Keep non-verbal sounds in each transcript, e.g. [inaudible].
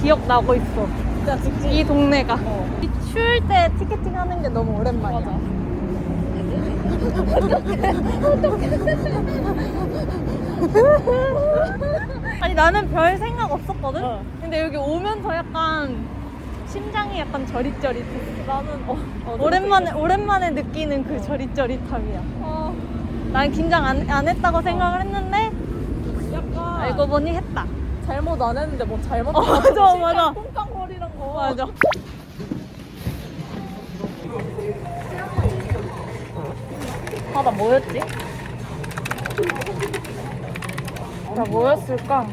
기억나고 있어. 진짜 직진. 이 동네가. 어. 이 추울 때 티켓팅 하는 게 너무 오랜만이야. 맞아. [laughs] 아니 나는 별 생각 없었거든. 어. 근데 여기 오면서 약간 심장이 약간 저릿저릿했어. 나는 어, 어, 오랜만에 오랜만에 느끼는 그 저릿저릿함이야. 어, 난 긴장 안, 안 했다고 생각을 했는데 약간 알고 보니 했다. 잘못 안 했는데 뭐 잘못 어, 맞아, 맞아. 꽁깡거리는 거. 맞아. 아, 나 뭐였지? 나 뭐였을까?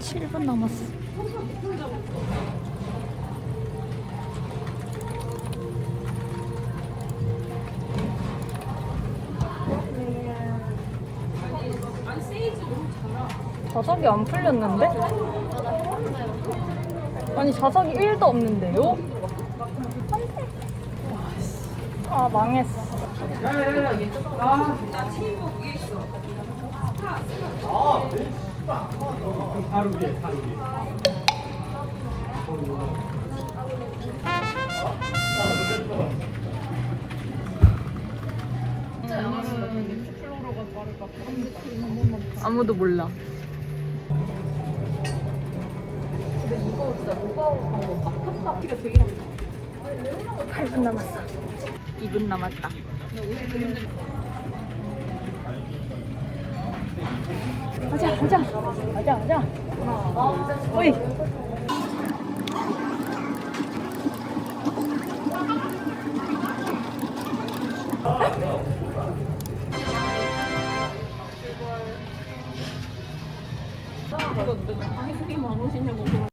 칠분 남았어. 자석이 안 풀렸는데? 아니 자석이 1도 없는데요? 아 망했어 아무도 몰라 이거 진짜 무거운 거 막혔다. 키가 되게 많다. 8분 남았어. 2분 남았다. 가자, 가자. 가자, 가자. 오이. 이거 누가 방송이 안 오시냐고.